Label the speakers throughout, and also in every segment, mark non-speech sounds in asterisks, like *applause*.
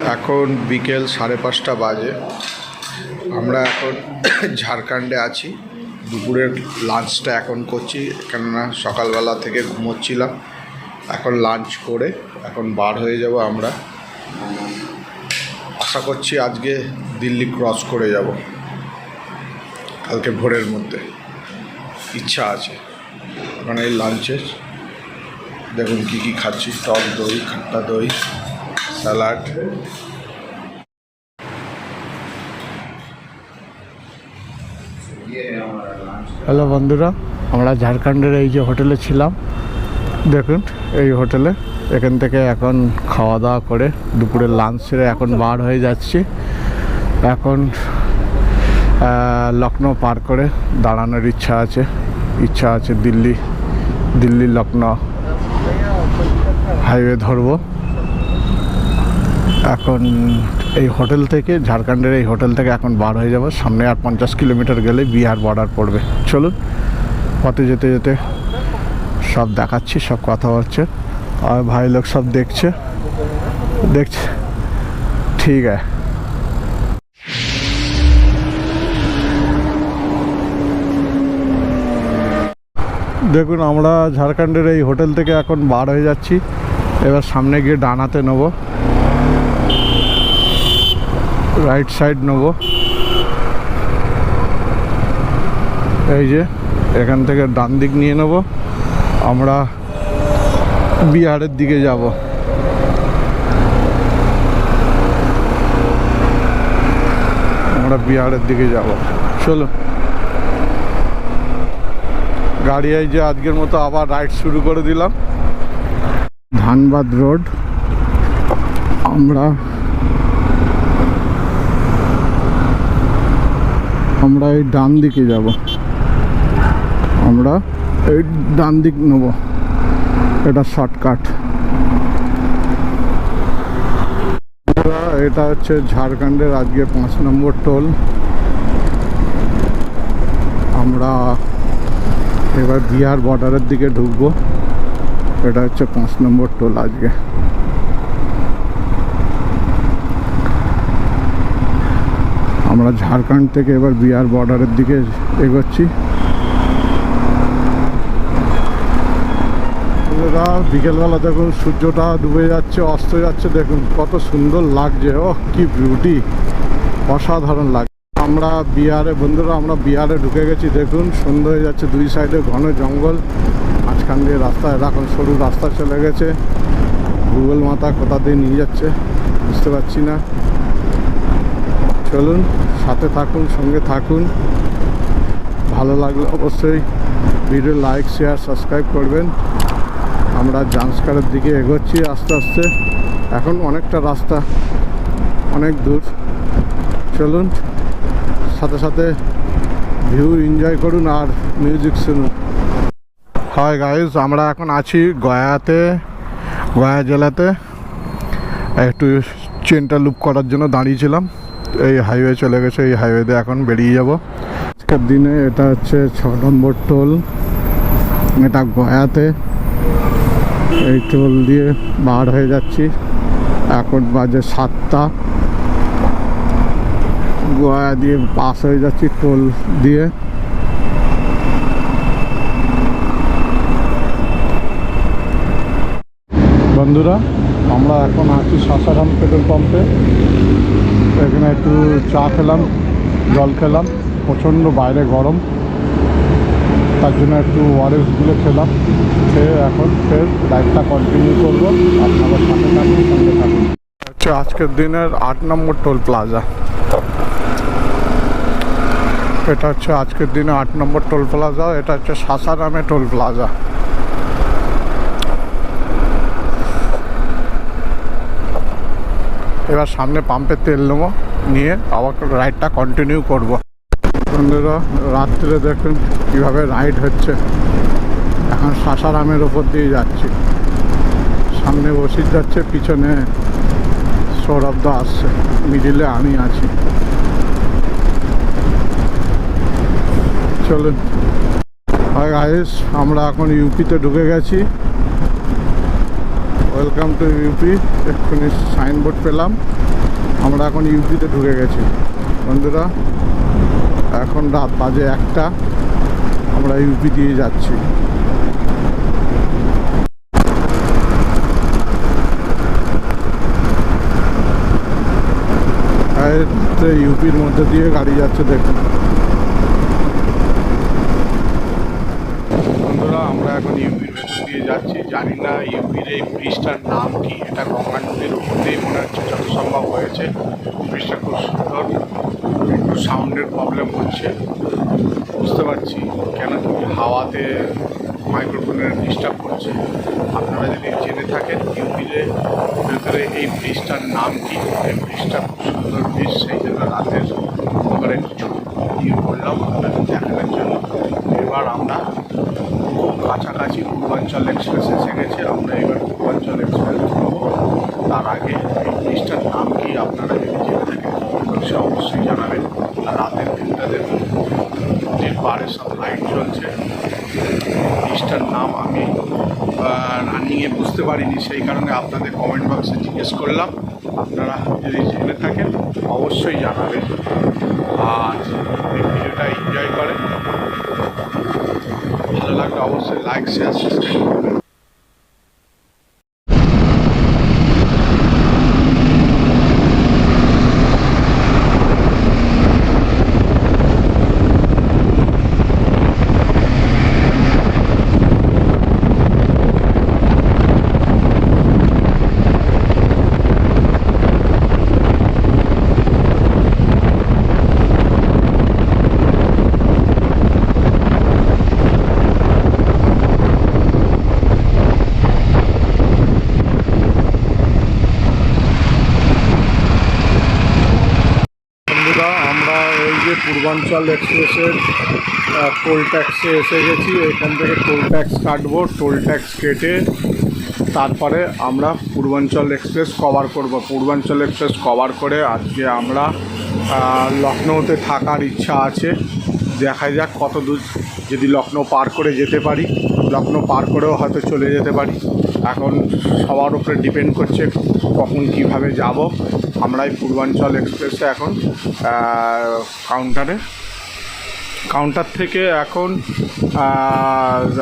Speaker 1: এখন বিকেল সাড়ে পাঁচটা বাজে। আমরা এখন *coughs* ঝাড়খণ্ডে আছি। দুপুরের লাঞ্চটা এখন করছি, কেননা সকালবেলা থেকে ঘুমোচ্ছিলাম। এখন লাঞ্চ করে এখন বার হয়ে যাব আমরা। আশা করছি আজকে দিল্লি ক্রস করে যাব। কালকে ভোরের মধ্যে। ইচ্ছা আছে। মানে এই লাঞ্চের। দেখুন কী কী খাচ্ছি, টক দই, খাট্টা দই। স্যালাড হ্যালো বন্ধুরা, আমরা ঝাড়খণ্ডের এই যে হোটেলে ছিলাম, দেখুন এই হোটেলে। এখান থেকে এখন খাওয়া দাওয়া করে দুপুরে লাঞ্চ সেরে এখন বার হয়ে যাচ্ছি। এখন লখনৌ পার করে দাঁড়ানোর ইচ্ছা আছে। ইচ্ছা আছে দিল্লি দিল্লি লখনৌ হাইওয়ে ধরবো। এখন এই হোটেল থেকে, ঝাড়খণ্ডের এই হোটেল থেকে এখন বার হয়ে যাব। সামনে আর পঞ্চাশ কিলোমিটার গেলে বিহার বর্ডার পড়বে। চলুন, পথে যেতে যেতে সব দেখাচ্ছি, সব কথা হচ্ছে। আর ভাই লোক সব দেখছে। দেখছে? ঠিক আছে। দেখুন, আমরা ঝাড়খণ্ডের এই হোটেল থেকে এখন বার হয়ে যাচ্ছি। এবার সামনে গিয়ে ডানাতে নেব। রাইট সাইড নেব। এই যে, এখান থেকে ডান দিক নিয়ে নেব। আমরা বিহারের দিকে যাব। আমরা বিহারের দিকে যাব। চলো গাড়ি এই যে আজকের মতো আবার রাইড শুরু করে দিলাম। ধানবাদ রোড। আমরা আমরা এই ডান দিকে যাব আমরা এই ডান দিক নেব এটা শর্টকাট এটা হচ্ছে ঝাড়খণ্ডের আজকে পাঁচ নম্বর টোল আমরা এবার বিহার বর্ডারের দিকে ঢুকবো এটা হচ্ছে পাঁচ নম্বর টোল আজকে আমরা ঝাড়খণ্ড থেকে এবার বিহার বর্ডারের দিকে এগোচ্ছি। বিকেলবেলা দেখুন, সূর্যটা ডুবে যাচ্ছে, অস্ত যাচ্ছে, দেখুন কত সুন্দর লাগছে। ও কি বিউটি অসাধারণ লাগছে। আমরা বিহারে, বন্ধুরা, আমরা বিহারে ঢুকে গেছি, দেখুন, সন্ধ্যা হয়ে যাচ্ছে, দুই সাইডে ঘন জঙ্গল। মাঝখান দিয়ে রাস্তা, এখন সরু রাস্তা চলে গেছে। গুগল মাথা কোথা দিয়ে নিয়ে যাচ্ছে, বুঝতে পারছি না। চলুন, সাথে থাকুন, সঙ্গে থাকুন। ভালো লাগলে অবশ্যই ভিডিও লাইক শেয়ার সাবস্ক্রাইব করবেন। আমরা জান্সকারের দিকে এগোচ্ছি আস্তে আস্তে। এখন অনেকটা রাস্তা, অনেক দূর। চলুন, সাথে সাথে ভিউ এনজয় করুন আর মিউজিক শুনুন। হয় গাইজ আমরা এখন আছি গয়াতে, গয়া জেলাতে। একটু চেনটা লুপ করার জন্য দাঁড়িয়েছিলাম। এই হাইওয়ে চলে গেছে, এই হাইওয়েতে এখন বেরিয়ে যাব। আজকের দিনে এটা হচ্ছে ছ নম্বর টোল। এটা গয়াতে। এই টোল দিয়ে বার হয়ে যাচ্ছি। এখন বাজে সাতটা। গয়া দিয়ে পাস হয়ে যাচ্ছি টোল দিয়ে। বন্ধুরা, আমরা এখন আছি সাসারাম পেট্রোল পাম্পে। এখানে একটু চা খেলাম, জল খেলাম, প্রচণ্ড বাইরে গরম। তার জন্য একটু ওয়ারেসগুলো খেলাম, খেয়ে এখন ফের লাইফটা কন্টিনিউ করব। আপনাদের সাথে থাকুন, সঙ্গে থাকুন। হচ্ছে আজকের দিনের আট নম্বর টোল প্লাজা। এটা হচ্ছে আজকের দিনে আট নম্বর টোল প্লাজা, এটা হচ্ছে সাসারামে টোল প্লাজা। এবার সামনে পাম্পে তেল নেব, নিয়ে আবার রাইডটা কন্টিনিউ করব। বন্ধুরা, রাত্রে দেখুন কীভাবে রাইড হচ্ছে। এখন সাসারামের ওপর দিয়ে যাচ্ছি। সামনে বসির যাচ্ছে, পিছনে সৌরভ দা আসছে। মিডিলে আমি আছি। চলুন। হয় আমরা এখন ইউপিতে ঢুকে গেছি। ওয়েলকাম টু ইউপি এক্ষুনি সাইনবোর্ড পেলাম।
Speaker 2: আমরা এখন ইউপিতে ঢুকে গেছি। বন্ধুরা, এখন রাত বাজে একটা। আমরা ইউপি দিয়ে যাচ্ছি। ইউপির মধ্যে দিয়ে গাড়ি যাচ্ছে, দেখুন বন্ধুরা আমরা এখন ইউপির ভেতর দিয়ে যাচ্ছি জানি না ইউপির এই ব্রিজটার নাম কি? এটা গঙ্গা নদীর উপরেই মনে হচ্ছে যত সম্ভব হয়েছে। ব্রিজটা খুব সুন্দর, একটু সাউন্ডের প্রবলেম হচ্ছে। বুঝতে পারছি কেন কি হাওয়াতে মাইক্রোফোনের ডিস্টার্ব করছে। আপনারা যদি জেনে থাকেন ইউপিতে ভেতরে এই ব্রিজটার নাম কি, এই ব্রিজটা খুব সুন্দর ব্রিজ সেই জন্য রাতের করে কিছু ইয়ে করলাম আপনাদের দেখানোর জন্য। এবার আমরা কাছাকাছি পূর্বাঞ্চল এক্সপ্রেস এসে গেছে আমরা এবার পূর্বাঞ্চল এক্সপ্রেস ধরবো। তার আগে এই ব্রিজটার নাম কি আপনারা যদি জেনে থাকেন সে অবশ্যই জানাবেন। রাতের দিনটা দেখুন নদীর পাড়ে সব লাইট জ্বলছে জিনিসটার নাম আমি রানিংয়ে বুঝতে পারিনি। সেই কারণে আপনাদের কমেন্ট বক্সে জিজ্ঞেস করলাম। আপনারা যদি জেনে থাকেন, অবশ্যই জানাবেন। আর ভিডিওটা এনজয় করেন। ভালো লাগলে অবশ্যই লাইক শেয়ার সাবস্ক্রাইব করবেন বন্ধুরা আমরা এই যে পূর্বাঞ্চল এক্সপ্রেসের টোল ট্যাক্সে এসে গেছি। এখান থেকে টোল ট্যাক্স কাটবো টোল ট্যাক্স কেটে তারপরে আমরা পূর্বাঞ্চল এক্সপ্রেস কভার করব। পূর্বাঞ্চল এক্সপ্রেস কভার করে আজকে আমরা লখনৌতে থাকার ইচ্ছা আছে। দেখা যাক কত দূর, যদি লখনৌ পার করে যেতে পারি। লখনৌ পার করেও হয়তো চলে যেতে পারি। এখন সবার উপরে ডিপেন্ড করছে কখন কীভাবে যাব। আমরা এই পূর্বাঞ্চল এক্সপ্রেসে এখন কাউন্টারে কাউন্টার থেকে এখন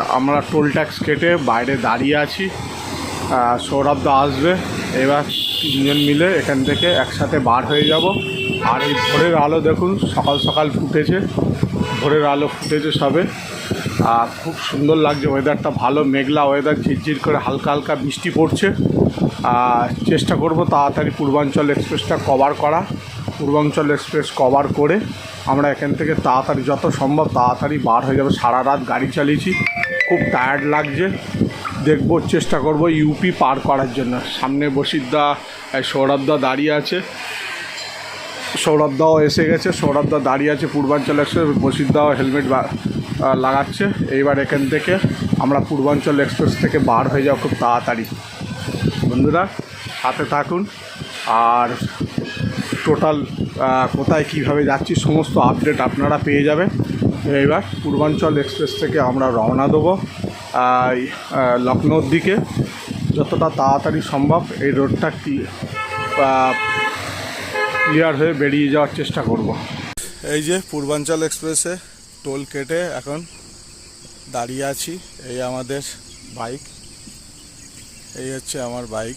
Speaker 2: আমরা টোল ট্যাক্স কেটে বাইরে দাঁড়িয়ে আছি। আহ, সৌরভদা আসবে এবার তিনজন মিলে এখান থেকে একসাথে বার হয়ে যাব। আর এই ভোরের আলো দেখুন সকাল সকাল ফুটেছে। ভোরের আলো ফুটেছে সবে। আর খুব সুন্দর লাগছে ওয়েদারটা ভালো মেঘলা ওয়েদার ঝিরঝির করে হালকা হালকা বৃষ্টি পড়ছে। আর চেষ্টা করব তাড়াতাড়ি পূর্বাঞ্চল এক্সপ্রেসটা কভার করা। পূর্বাঞ্চল এক্সপ্রেস কভার করে আমরা এখান থেকে তাড়াতাড়ি, যত সম্ভব তাড়াতাড়ি বার হয়ে যাবে। সারা রাত গাড়ি চালিয়েছি, খুব টায়ার্ড লাগছে। দেখব, চেষ্টা করব ইউপি পার করার জন্য। সামনে বসিরদা, এই সৌরভদা দাঁড়িয়ে আছে। সৌরভদাও এসে গেছে, সৌরভদা দাঁড়িয়ে আছে পূর্বাঞ্চল এক্সপ্রেস বসিরদাও হেলমেট লাগাচ্ছে। এইবার এখান থেকে আমরা পূর্বাঞ্চল এক্সপ্রেস থেকে বার হয়ে যাও খুব তাড়াতাড়ি। বন্ধুরা হাতে থাকুন। আর টোটাল কোথায় কীভাবে যাচ্ছি সমস্ত আপডেট আপনারা পেয়ে যাবেন। এইবার পূর্বাঞ্চল এক্সপ্রেস থেকে আমরা রওনা দেবো লখনৌর দিকে। যতটা তাড়াতাড়ি সম্ভব এই রোডটা কি ক্লিয়ার হয়ে বেরিয়ে যাওয়ার চেষ্টা করব। এই যে পূর্বাঞ্চল এক্সপ্রেসে টোল কেটে এখন দাঁড়িয়ে আছি এই আমাদের বাইক। এই হচ্ছে আমার বাইক।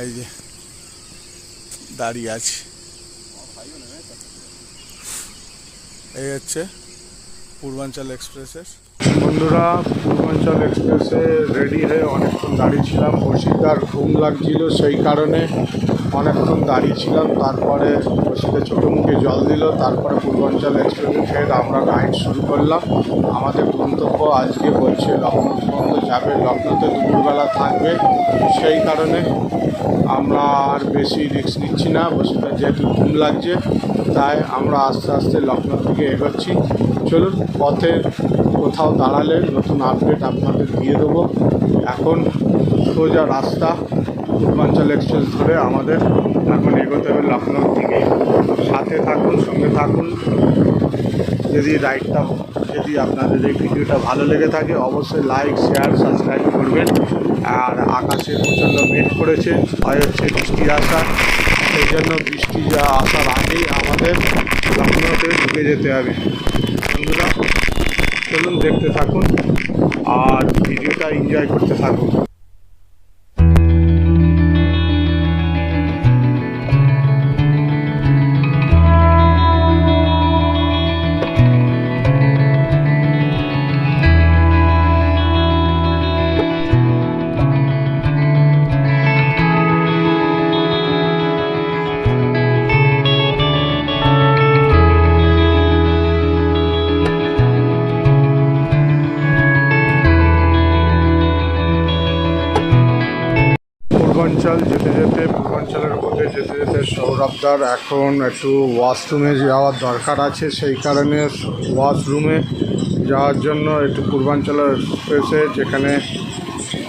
Speaker 2: এই যে দাঁড়িয়ে আছি। এই হচ্ছে পূর্বাঞ্চল এক্সপ্রেসের বন্ধুরা, পূর্বাঞ্চল এক্সপ্রেসে রেডি হয়ে অনেকক্ষণ দাঁড়িয়েছিলাম বসিদার ঘুম লাগছিল সেই কারণে অনেকক্ষণ দাঁড়িয়েছিলাম তারপরে বসিদা ছোটো মুখে জল দিল। তারপরে পূর্বাঞ্চল এক্সপ্রেসে ফের আমরা রাইড শুরু করলাম। আমাদের গন্তব্য আজকে বলছে লখনৌ পর্যন্ত যাবে। লখনৌতে দুপুরবেলা থাকবে। সেই কারণে আমরা আর বেশি রিস্ক নিচ্ছি না। বসিটা যেহেতু ঘুম লাগছে, তাই আমরা আস্তে আস্তে লখনৌ থেকে এগোচ্ছি। চলুন, পথে কোথাও দাঁড়ালে নতুন আপডেট আপনাদের দিয়ে দেবো। এখন সোজা রাস্তা, পূর্বাঞ্চল এক্সপ্রেস ধরে আমাদের এখন এগোতে হবে লখনৌ থেকে সাথে থাকুন, সঙ্গে থাকুন। যদি রাইডটা যদি আপনাদের এই ভিডিওটা ভালো লেগে থাকে, অবশ্যই লাইক শেয়ার সাবস্ক্রাইব করবেন। আর আকাশে প্রচণ্ড মেঘ করেছে হয় হচ্ছে বৃষ্টি আসা সেই জন্য বৃষ্টি যা আসার আগেই আমাদের লখনৌতে ঢুকে যেতে হবে। চলুন দেখতে থাকুন আর ভিডিওটা এনজয় করতে থাকুন। পূর্বাঞ্চল যেতে যেতে পূর্বাঞ্চলের মধ্যে যেতে যেতে সৌরভদার এখন একটু ওয়াশরুমে যাওয়ার দরকার আছে সেই কারণে ওয়াশরুমে যাওয়ার জন্য একটু পূর্বাঞ্চলের এক্সপ্রেসে যেখানে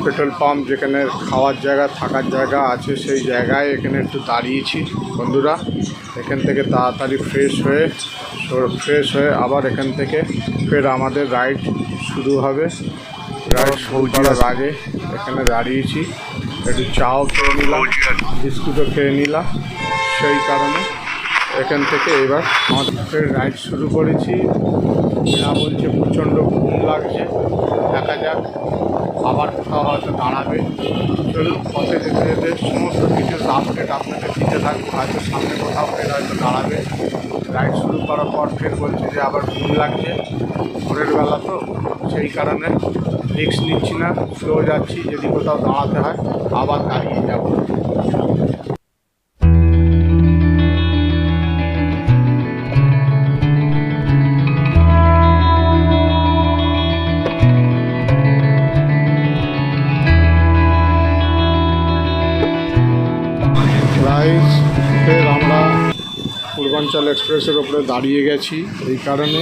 Speaker 2: পেট্রোল পাম্প যেখানে খাওয়ার জায়গা থাকার জায়গা আছে সেই জায়গায় এখানে একটু দাঁড়িয়েছি। বন্ধুরা এখান থেকে তাড়াতাড়ি ফ্রেশ হয়ে ফ্রেশ হয়ে আবার এখান থেকে ফের আমাদের রাইড শুরু হবে। রাইড শুরু করার আগে এখানে দাঁড়িয়েছি। একটু চাও খেয়ে নিলাম বিস্কুটও খেয়ে নিলাম সেই কারণে এখান থেকে এবার আমাদের রাইড শুরু করেছি। যা বলছে প্রচণ্ড ঘুম লাগছে দেখা যাক। আবার কোথাও হয়তো দাঁড়াবে। চলুন, পথে যেতে যেতে সমস্ত কিছু আপডেট আপনাদের দিতে থাকব। হয়তো সামনে কোথাও ফের হয়তো দাঁড়াবে। রাইড শুরু করার পর ফের বলছে যে আবার ঘুম লাগছে। ভোরের বেলা তো, সেই কারণে রিক্স নিচ্ছি না। স্লো যাচ্ছি, যদি কোথাও দাঁড়াতে হয়, আবার দাঁড়িয়ে যাব। পূর্বাঞ্চল এক্সপ্রেসের ওপরে দাঁড়িয়ে গেছি এই কারণে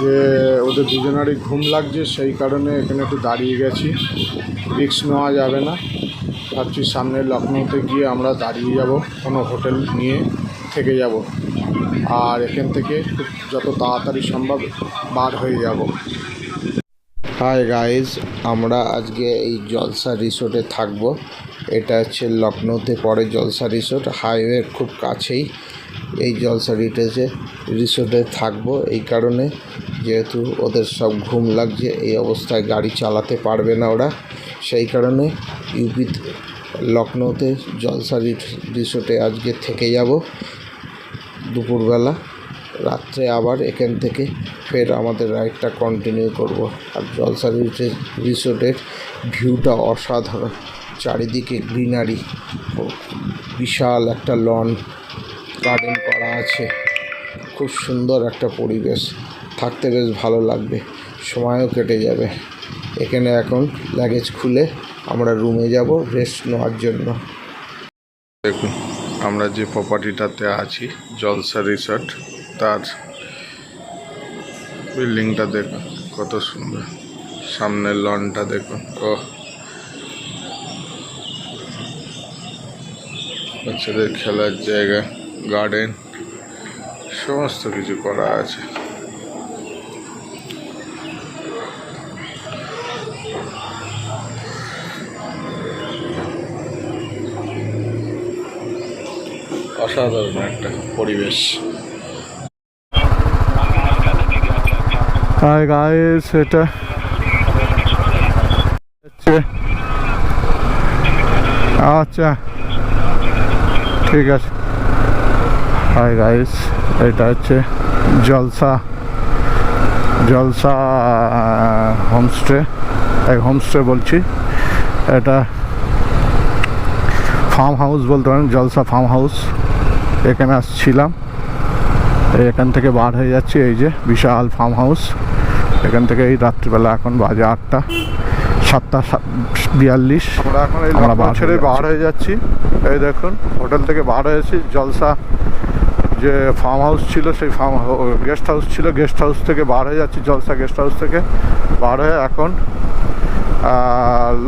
Speaker 2: যে ওদের দুজনারই ঘুম লাগছে, সেই কারণে এখানে একটু দাঁড়িয়ে গেছি। রিক্স নেওয়া যাবে না। ভাবছি সামনে লখনৌতে গিয়ে আমরা দাঁড়িয়ে যাব, কোনো হোটেল নিয়ে থেকে যাব। আর এখান থেকে যত তাড়াতাড়ি সম্ভব বার হয়ে যাব।
Speaker 3: হাই গাইজ আমরা আজকে এই জলসা রিসোর্টে থাকব। এটা হচ্ছে লখনৌতে পড়ে জলসা রিসোর্ট। হাইওয়ের খুব কাছেই। এই জলসা রিটেজে রিসোর্টে থাকব। এই কারণে যেহেতু ওদের সব ঘুম লাগছে, এই অবস্থায় গাড়ি চালাতে পারবে না ওরা। সেই কারণে ইউপি লখনৌতে জলসা রিসোর্টে আজকে থেকে যাব। দুপুরবেলা, রাত্রে আবার এখান থেকে ফের আমাদের রাইডটা কন্টিনিউ করব। আর জলসা রিসে- রিসোর্টের ভিউটা অসাধারণ। চারিদিকে গ্রিনারি বিশাল একটা লন গার্ডেন করা আছে। খুব সুন্দর একটা পরিবেশ। থাকতে বেশ ভালো লাগবে। সময়ও কেটে যাবে। এখানে এখন লাগেজ খুলে আমরা রুমে যাব রেস্ট নেওয়ার জন্য।
Speaker 2: দেখুন, আমরা যে প্রপার্টিটাতে আছি, জলসা রিসর্ট তার বিল্ডিংটা দেখুন, কত সুন্দর। সামনের লনটা দেখুন ও বাচ্চাদের খেলার জায়গা। গার্ডেন সমস্ত কিছু করা আছে। অসাধারণ একটা পরিবেশ। গাইস এটা হচ্ছে আচ্ছা ঠিক আছে। হাই গাইস এটা হচ্ছে জলসা জলসা হোমস্টে এই হোমস্টে বলছি। এটা ফার্ম হাউস বলতে পারেন জলসা ফার্ম হাউস এখানে আসছিলাম। এই এখান থেকে বার হয়ে যাচ্ছি এই যে বিশাল ফার্ম হাউস এখান থেকে এই রাত্রিবেলা এখন বাজে আটটা সাতটা সাত- বিয়াল্লিশ। আমরা এখন এই ছেড়ে বার হয়ে যাচ্ছি। এই দেখুন হোটেল থেকে বার হয়েছি জলসা যে ফার্ম হাউস ছিল, সেই ফার্ম গেস্ট হাউস ছিল। গেস্ট হাউস থেকে বার হয়ে যাচ্ছি, জলসা গেস্ট হাউস থেকে। বার হয়ে এখন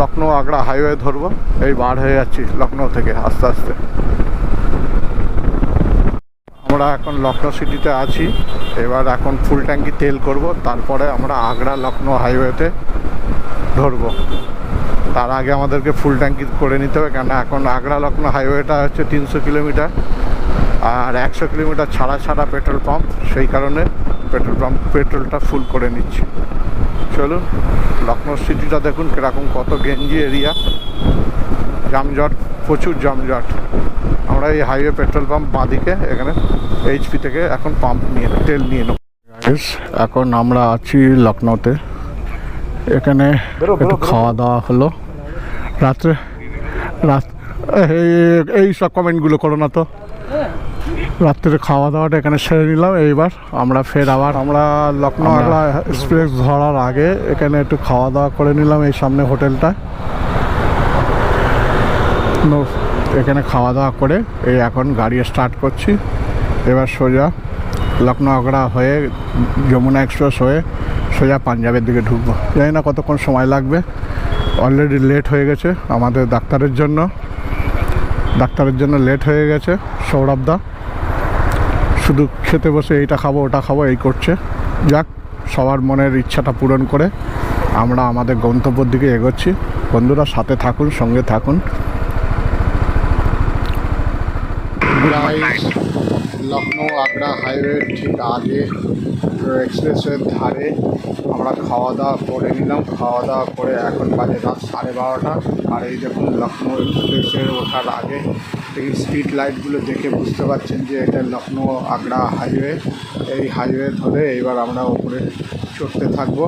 Speaker 2: লখনৌ আগ্রা হাইওয়ে ধরবো। এই বার হয়ে যাচ্ছি লখনৌ থেকে, আস্তে আস্তে।
Speaker 1: আমরা এখন লখনৌ সিটিতে আছি। এবার এখন ফুল ট্যাঙ্কি তেল করব। তারপরে আমরা আগ্রা লখনৌ হাইওয়েতে ধরবো। তার আগে আমাদেরকে ফুল ট্যাঙ্কি করে নিতে হবে। কেন এখন আগ্রা লখনৌ হাইওয়েটা হচ্ছে তিনশো কিলোমিটার। আর একশো কিলোমিটার ছাড়া ছাড়া পেট্রোল পাম্প সেই কারণে পেট্রোল পাম্প পেট্রোলটা ফুল করে নিচ্ছি। চলুন লখনৌ সিটিটা দেখুন কীরকম কত গেঞ্জি এরিয়া। জামজট প্রচুর জামজট আমরা এই হাইওয়ে পেট্রোল পাম্প বাঁদিকে এখানে এইচপি থেকে এখন পাম্প নিয়ে তেল নিয়ে নেব। এখন আমরা আছি লখনৌতে এখানে একটু খাওয়া দাওয়া হলো। রাত্রে রাত এই- এই সব কমেন্টগুলো করো না তো। রাত্রে খাওয়া দাওয়াটা এখানে সেরে নিলাম। এইবার আমরা ফের আবার আমরা লখনৌ আগ্রা এক্সপ্রেস ধরার আগে এখানে একটু খাওয়া দাওয়া করে নিলাম এই সামনে হোটেলটা। এখানে খাওয়া দাওয়া করে এই এখন গাড়ি স্টার্ট করছি। এবার সোজা লখনৌ আগ্রা হয়ে যমুনা এক্সপ্রেস হয়ে সোজা পাঞ্জাবের দিকে ঢুকবো। জানি না কতক্ষণ সময় লাগবে। অলরেডি লেট হয়ে গেছে আমাদের ডাক্তারের জন্য। ডাক্তারের জন্য লেট হয়ে গেছে সৌরভদা শুধু খেতে বসে এইটা খাব, ওটা খাব, এই করছে। যাক, সবার মনের ইচ্ছাটা পূরণ করে আমরা আমাদের গন্তব্যের দিকে এগোচ্ছি। বন্ধুরা, সাথে থাকুন, সঙ্গে থাকুন। লখনৌ আগ্রা হাইওয়ে ঠিক আগে এক্সপ্রেসের ধারে আমরা খাওয়া দাওয়া করে নিলাম। খাওয়া দাওয়া করে এখন বাজে রাত সাড়ে বারোটা। আর এই দেখুন লখনৌ এক্সপ্রেসের ওঠার আগে এই স্ট্রিট লাইটগুলো দেখে বুঝতে পারছেন যে এটা লখনৌ আগ্রা হাইওয়ে এই হাইওয়ে ধরে এইবার আমরা ওপরে চড়তে থাকব।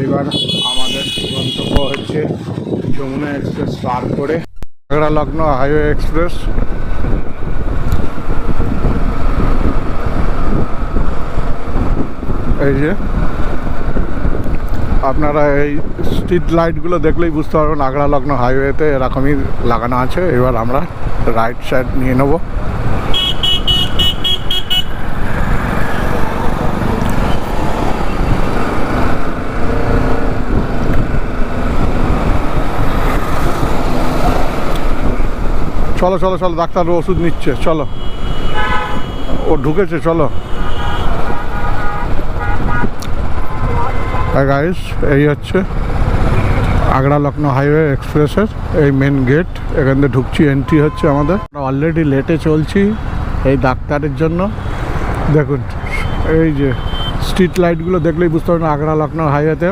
Speaker 1: এইবার আমাদের গন্তব্য হচ্ছে যমুনা এক্সপ্রেস পার করে আগ্রা লখনৌ হাইওয়ে এক্সপ্রেস এই যে আপনারা এই স্ট্রিট লাইটগুলো দেখলেই বুঝতে পারবেন, আগ্রা লগ্ন হাইওয়েতে এরকমই লাগানো আছে। এবার আমরা রাইট সাইড নিয়ে নেব। চলো চলো চলো ডাক্তার ওষুধ নিচ্ছে, চলো। ও ঢুকেছে, চলো। গাইস এই হচ্ছে আগ্রা লখনৌ হাইওয়ে এক্সপ্রেসের এই মেন গেট এখান থেকে ঢুকছি এন্ট্রি হচ্ছে আমাদের। অলরেডি লেটে চলছি এই ডাক্তারের জন্য। দেখুন, এই যে স্ট্রিট লাইটগুলো দেখলেই বুঝতে পারবেন আগ্রা লখনৌ হাইওয়েতে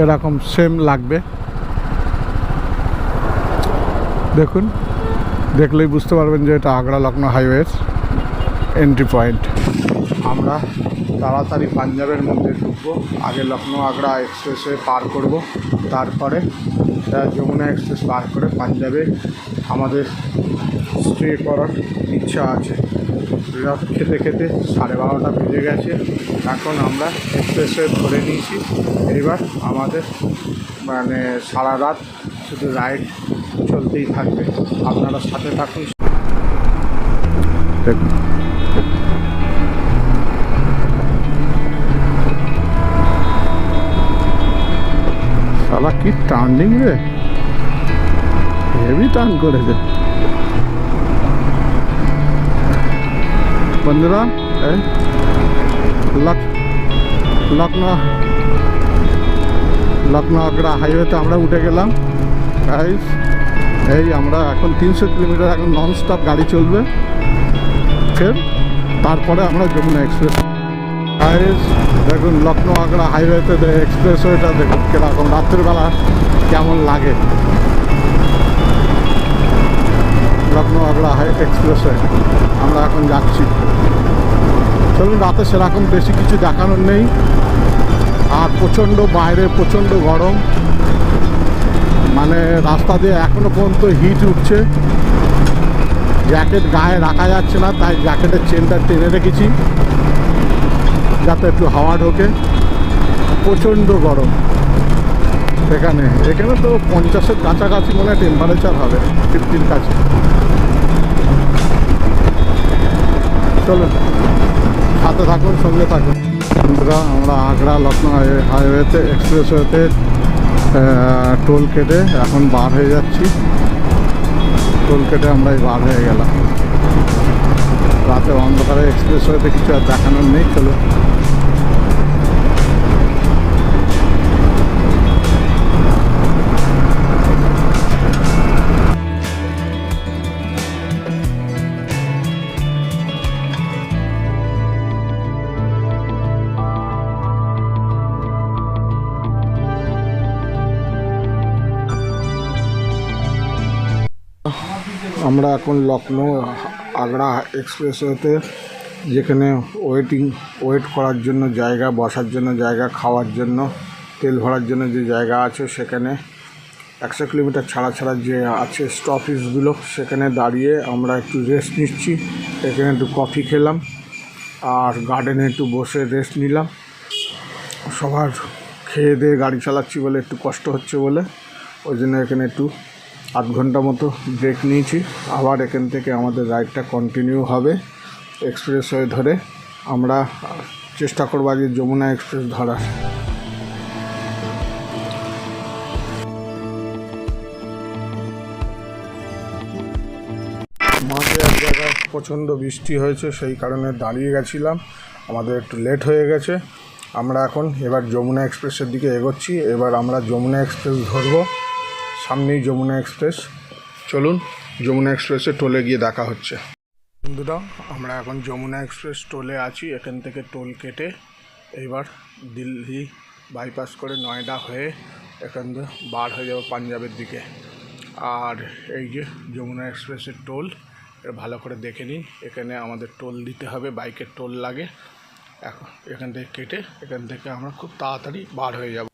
Speaker 1: এরকম সেম লাগবে। দেখুন, দেখলেই বুঝতে পারবেন যে এটা আগ্রা লখনৌ হাইওয়ের এন্ট্রি পয়েন্ট আমরা তাড়াতাড়ি পাঞ্জাবের মধ্যে ঢুকবো। আগে লখনৌ আগ্রা এক্সপ্রেসে পার করব। তারপরে যমুনা এক্সপ্রেস পার করে পাঞ্জাবে আমাদের স্টে করার ইচ্ছা আছে। রাত খেতে খেতে সাড়ে বারোটা বেজে গেছে। এখন আমরা এক্সপ্রেসে ধরে নিয়েছি। এবার আমাদের মানে সারা রাত শুধু রাইড চলতেই থাকবে। আপনারা সাথে থাকুন। শালা কি টার্নিং রে? হেভি টার্ন করেছে। বন্ধুরা লখনৌ লখনৌ আগ্রা হাইওয়েতে আমরা উঠে গেলাম। গাইস এই আমরা এখন তিনশো কিলোমিটার এখন নন স্টপ গাড়ি চলবে। ফের তারপরে আমরা যমুনা এক্সপ্রেস গাইস দেখুন লখনৌ আগ্রা হাইওয়েতে এক্সপ্রেস ওয়েটা দেখুন কীরকম রাত্রিবেলা কেমন লাগে? Lucknow Agra high express way আমরা এখন যাচ্ছি। চলুন, রাতে সেরকম বেশি কিছু দেখানোর নেই। আর প্রচণ্ড বাইরে, প্রচণ্ড গরম। মানে রাস্তা দিয়ে এখনও পর্যন্ত হিট উঠছে। জ্যাকেট গায়ে রাখা যাচ্ছে না, তাই জ্যাকেটের চেনটা টেনে রেখেছি। যাতে একটু হাওয়া ঢোকে। প্রচণ্ড গরম। এখানে এখানে তো পঞ্চাশের কাছাকাছি মনে টেম্পারেচার হবে ফিফটির কাছে। চলুন, সাথে থাকুন, সঙ্গে থাকুন। বন্ধুরা, আমরা আগ্রা লখনৌ হাইওয়ে- হাইওয়েতে, এক্সপ্রেসওয়েতে টোল কেটে এখন বার হয়ে যাচ্ছি। টোল কেটে আমরাই বার হয়ে গেলাম। রাতে অন্ধকারে এক্সপ্রেস হয়েতে কিছু আর দেখানোর নেই চলো আমরা এখন লখনৌ আগ্রা এক্সপ্রেসওয়েতে, যেখানে ওয়েটিং, ওয়েট করার জন্য জায়গা, বসার জন্য জায়গা, খাওয়ার জন্য, তেল ভরার জন্য যে জায়গা আছে সেখানে, একশো কিলোমিটার ছাড়া ছাড়া যে আছে স্টপেজগুলো, সেখানে দাঁড়িয়ে আমরা একটু রেস্ট নিচ্ছি। এখানে একটু কফি খেলাম আর গার্ডেনে একটু বসে রেস্ট নিলাম। সবার খেয়ে দিয়ে গাড়ি চালাচ্ছি বলে একটু কষ্ট হচ্ছে বলে, ওই জন্য এখানে একটু আধ ঘণ্টা মতো ব্রেক নিয়েছি। আবার এখান থেকে আমাদের রাইডটা কন্টিনিউ হবে এক্সপ্রেস হয়ে ধরে। আমরা চেষ্টা করব আজকে যমুনা এক্সপ্রেস ধরার। মাঝে এক জায়গায় প্রচণ্ড বৃষ্টি হয়েছে, সেই কারণে দাঁড়িয়ে গেছিলাম। আমাদের একটু লেট হয়ে গেছে। আমরা এখন এবার যমুনা এক্সপ্রেসের দিকে এগোচ্ছি। এবার আমরা যমুনা এক্সপ্রেস ধরবো। সামনেই যমুনা এক্সপ্রেস। চলুন, যমুনা এক্সপ্রেসে টোলে গিয়ে দেখা হচ্ছে। বন্ধুরা, আমরা এখন যমুনা এক্সপ্রেস টোলে আছি, এখান থেকে টোল কেটে এইবার দিল্লি বাইপাস করে নয়ডা হয়ে এখান থেকে বার হয়ে যাব পাঞ্জাবের দিকে। আর এই যে যমুনা এক্সপ্রেসের টোল এটা ভালো করে দেখে নিন। এখানে আমাদের টোল দিতে হবে, বাইকের টোল লাগে। এখন এখান থেকে কেটে এখান থেকে আমরা খুব তাড়াতাড়ি বার হয়ে যাব।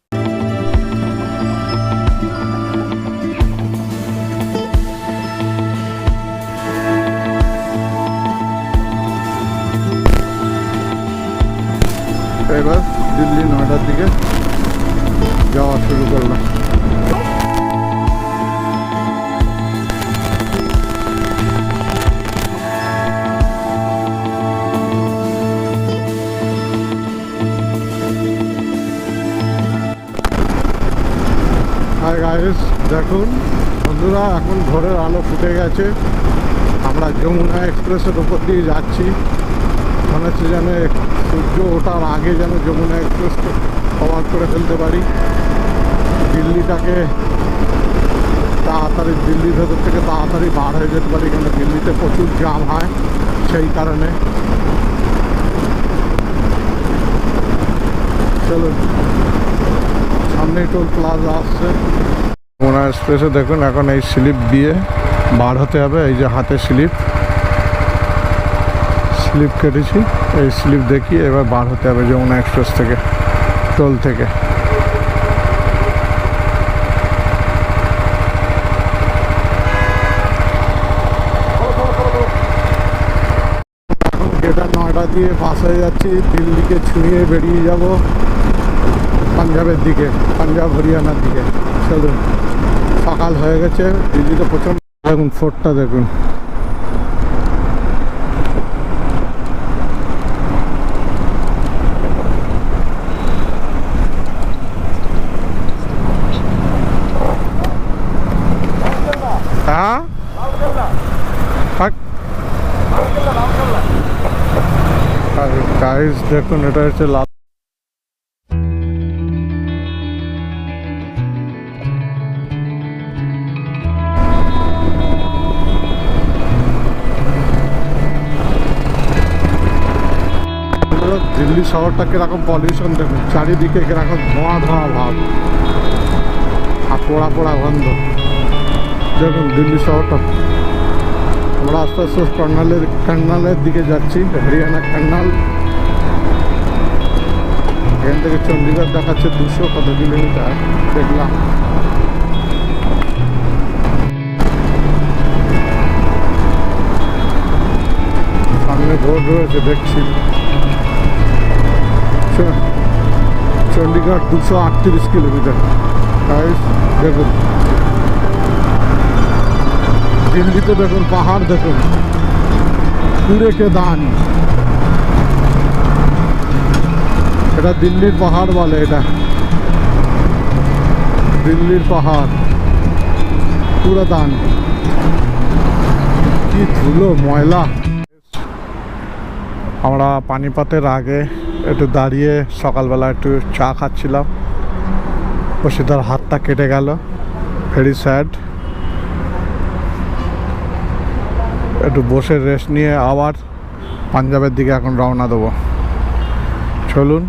Speaker 1: গাইস দেখুন। বন্ধুরা, এখন ভোরের আলো ফুটে গেছে। আমরা যমুনা এক্সপ্রেসের উপর দিয়ে যাচ্ছি। মনে হচ্ছে যেন সূর্য ওঠার আগে যেন যমুনা এক্সপ্রেসকে কভার করে ফেলতে পারি। দিল্লিটাকে তাড়াতাড়ি, দিল্লির ভেতর থেকে তাড়াতাড়ি বার হয়ে যেতে পারি কেন দিল্লিতে প্রচুর জাম হয় সেই কারণে। চলুন। সামনেই টোল প্লাজা আসছে। যমুনা এক্সপ্রেসে দেখুন, এখন এই স্লিপ দিয়ে বার হতে হবে, এই যে হাতে স্লিপ স্লিপ কেটেছি, এই স্লিপ দেখিয়ে এবার বার হতে হবে যমুনা এক্সপ্রেস থেকে টোল থেকে। নয়টা দিয়ে হয়ে যাচ্ছি, দিল্লিকে ছুঁয়ে বেরিয়ে যাব। পাঞ্জাবের দিকে, পাঞ্জাব, হরিয়ানার দিকে। চলুন, সকাল হয়ে গেছে, দিল্লিতে প্রচণ্ড দেখুন ফোর্টটা দেখুন। হ্যাঁ? দেখুন, এটা হচ্ছে লাল দিল্লি শহরটা কীরকম পলিউশন দেখুন চারিদিকে কীরকম ধোঁয়া ধোঁয়া ভাব। আর পোড়া পোড়া গন্ধ। দেখুন, দিল্লি শহরটা। আমরা আস্তে আস্তে কর্নালের কান্নালের দিকে যাচ্ছি, হরিয়ানা কান্নাল এখান থেকে চণ্ডীগড় দেখাচ্ছে দুশো কত কিলোমিটার, দেখলাম। সামনে রোড রয়েছে, দেখছি। চণ্ডীগড় দুশো আটত্রিশ কিলোমিটার। দেখুন। দিল্লিতে দেখুন, পাহাড় দেখুন। পুরে কে দান। এটা দিল্লির পাহাড় বলে এটা। দিল্লির পাহাড়। পুরো দান। কি ধুলো, ময়লা। আমরা পানিপথের আগে একটু দাঁড়িয়ে সকালবেলা একটু চা খাচ্ছিলাম। বসিদার হাতটা কেটে গেল। ভেরি স্যাড একটু বসে রেস্ট নিয়ে আবার পাঞ্জাবের দিকে এখন রওনা দেবো। চলুন।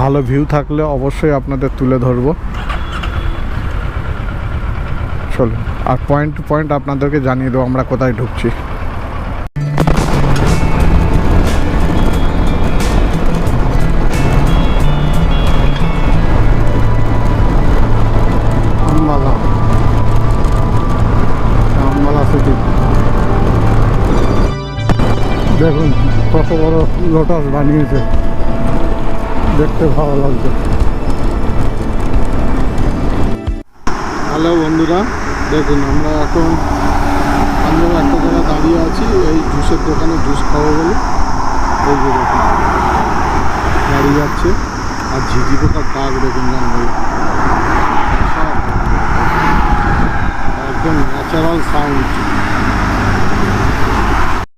Speaker 1: ভালো ভিউ থাকলে অবশ্যই আপনাদের তুলে ধরবো। চলুন। আর পয়েন্ট টু পয়েন্ট আপনাদেরকে জানিয়ে দেবো আমরা কোথায় ঢুকছি। বড় লোটাস বানিয়েছে। দেখতে ভালো লাগছে। হ্যালো বন্ধুরা দেখুন আমরা এখন পাঞ্জাবে একটা জায়গায় দাঁড়িয়ে আছি এই জুসের দোকানে জুস খাব বলে। এই যে দেখুন গাড়ি যাচ্ছে আর ঝিঝি পোকার ডাক দেখুন জঙ্গলে একদম ন্যাচারাল সাউন্ড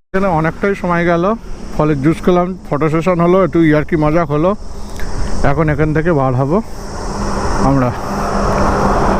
Speaker 1: এখানে অনেকটাই সময় গেল। ফলে জুস খেলাম ফটো সেশন হলো, একটু ইয়ার্কি মজা হলো। এখন এখান থেকে বার হব। আমরা